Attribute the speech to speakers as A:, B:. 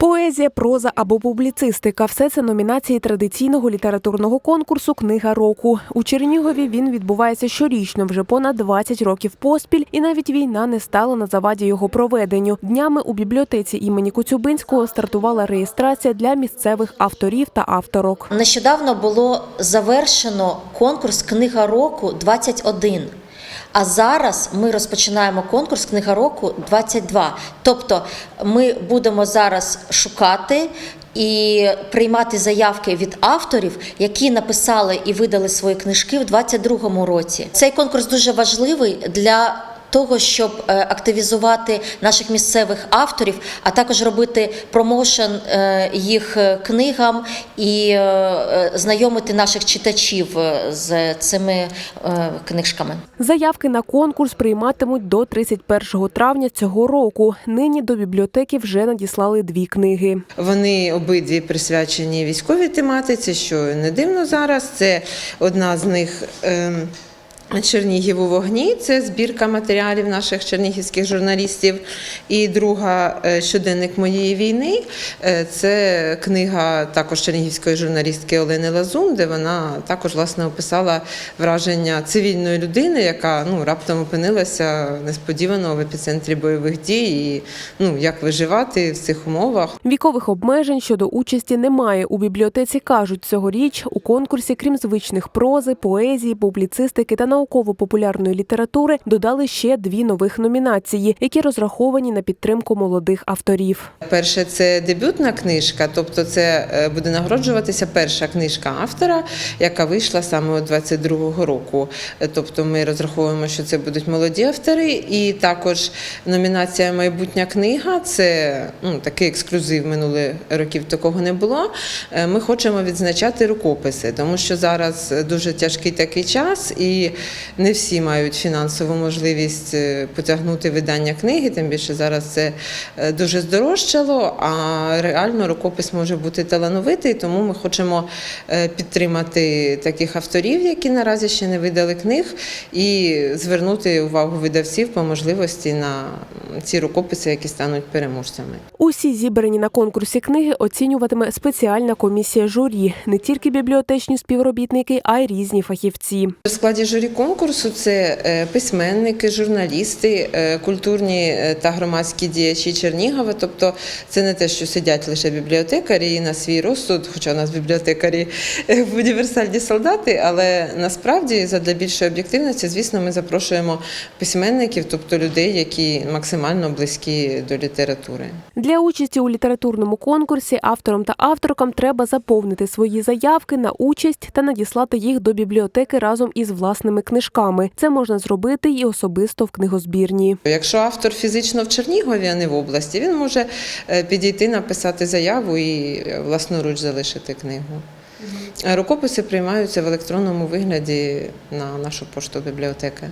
A: Поезія, проза або публіцистика все це номінації традиційного літературного конкурсу Книга року. У Чернігові він відбувається щорічно, вже понад 20 років поспіль, і навіть війна не стала на заваді його проведенню. Днями у бібліотеці імені Коцюбинського стартувала реєстрація для місцевих авторів та авторок.
B: Нещодавно було завершено конкурс Книга року 21. А зараз ми розпочинаємо конкурс Книга року 22. Тобто ми будемо зараз шукати і приймати заявки від авторів, які написали і видали свої книжки в 22 році. Цей конкурс дуже важливий для того, щоб е, активізувати наших місцевих авторів, а також робити промоушен е, їх е, книгам і знайомити наших читачів з цими книжками.
A: Заявки на конкурс прийматимуть до 31 травня цього року. Нині до бібліотеки вже надіслали дві книги.
C: Вони обидві присвячені військовій тематиці, що не дивно зараз. Це одна з них. Чернігів у вогні це збірка матеріалів наших чернігівських журналістів. І друга е, щоденник моєї війни е, це книга також чернігівської журналістки Олени Лазун, де вона також власне описала враження цивільної людини, яка ну раптом опинилася несподівано в епіцентрі бойових дій. І ну як виживати в цих умовах.
A: Вікових обмежень щодо участі немає. У бібліотеці кажуть, цьогоріч у конкурсі, крім звичних прози, поезії, публіцистики та науково-популярної літератури, додали ще дві нових номінації, які розраховані на підтримку молодих авторів.
C: Перше, це дебютна книжка, тобто це е, буде нагороджуватися перша книжка автора, яка вийшла саме у 22-го року. Е, Тобто ми розраховуємо, що це будуть молоді автори, і також номінація Майбутня книга це ну, такий ексклюзив минулих років такого не було. Е, Ми хочемо відзначати рукописи, тому що зараз дуже тяжкий такий час, і не всі мають фінансову можливість е, потягнути видання книги, тим більше зараз це е, дуже здорожчало, а реально рукопис може бути талановитий, тому ми хочемо е, підтримати таких авторів, які наразі ще не видали книг, і звернути увагу видавців по можливості на ці рукописи, які стануть переможцями.
A: Усі зібрані на конкурсі книги оцінюватиме спеціальна комісія журі, не тільки бібліотечні співробітники, а й різні фахівці.
C: У складі журі конкурсу це е, письменники, журналісти, е, культурні е, та громадські діячі Чернігова. Тобто це не те, що сидять лише бібліотекарі на свій розсуд, хоча у нас бібліотекарі універсальні солдати, але насправді задля більшої об'єктивності, звісно, ми запрошуємо письменників, тобто людей, які максимально близькі до літератури.
A: Для участі у літературному конкурсі авторам та авторкам треба заповнити свої заявки на участь та надіслати їх до бібліотеки разом із власними книжками. Це можна зробити і особисто в книгозбірні.
C: Якщо автор фізично в Чернігові, а не в області, він може е, підійти, написати заяву і е, власноруч залишити книгу. Рукописи приймаються в електронному вигляді на нашу пошту бібліотеки.